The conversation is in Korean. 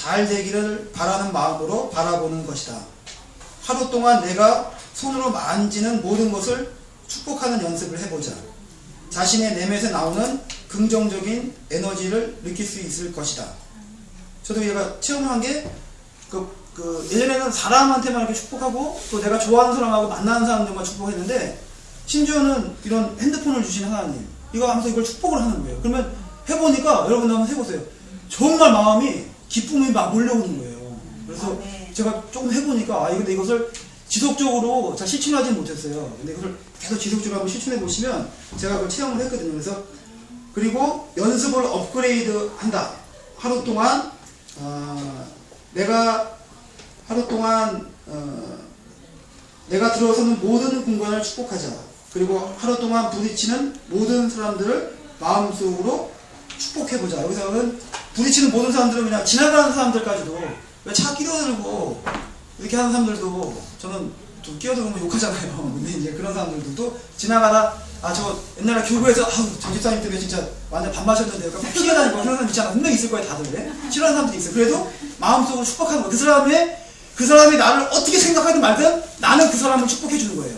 잘 되기를 바라는 마음으로 바라보는 것이다. 하루 동안 내가 손으로 만지는 모든 것을 축복하는 연습을 해보자. 자신의 내면에서 나오는 긍정적인 에너지를 느낄 수 있을 것이다. 저도 얘가 체험을 한 게, 그, 그, 예전에는 사람한테만 이렇게 축복하고, 또 내가 좋아하는 사람하고 만나는 사람들만 축복했는데, 심지어는 이런 핸드폰을 주신 하나님, 이거 하면서 이걸 축복을 하는 거예요. 그러면 해보니까, 여러분도 한번 해보세요. 정말 마음이, 기쁨이 막 몰려오는 거예요. 그래서 아, 네. 제가 조금 해보니까, 아, 근데 이것을 지속적으로 잘 실천하지는 못했어요. 근데 이것을 계속 지속적으로 한번 실천해 보시면, 제가 그걸 체험을 했거든요. 그래서, 그리고 연습을 업그레이드 한다. 하루 동안 어, 내가 하루 동안 어, 내가 들어서는 모든 공간을 축복하자. 그리고 하루 동안 부딪히는 모든 사람들을 마음속으로 축복해보자. 여기서는 부딪히는 모든 사람들은 그냥 지나가는 사람들까지도 왜 차 끼어들고 이렇게 하는 사람들도 저는 좀 끼어들면 욕하잖아요. 근데 이제 그런 사람들도 지나가다 아 저 옛날에 교구에서 아우 저 집사님 때문에 진짜 완전 밥 마셨는데 약간 피해다니고 그런 사람 있잖아. 분명히 있을 거예요 다들. 예? 싫어하는 사람들이 있어요. 그래도 마음속으로 축복하는 거. 그 사람의 그 사람이 나를 어떻게 생각하든 말든 나는 그 사람을 축복해 주는 거예요.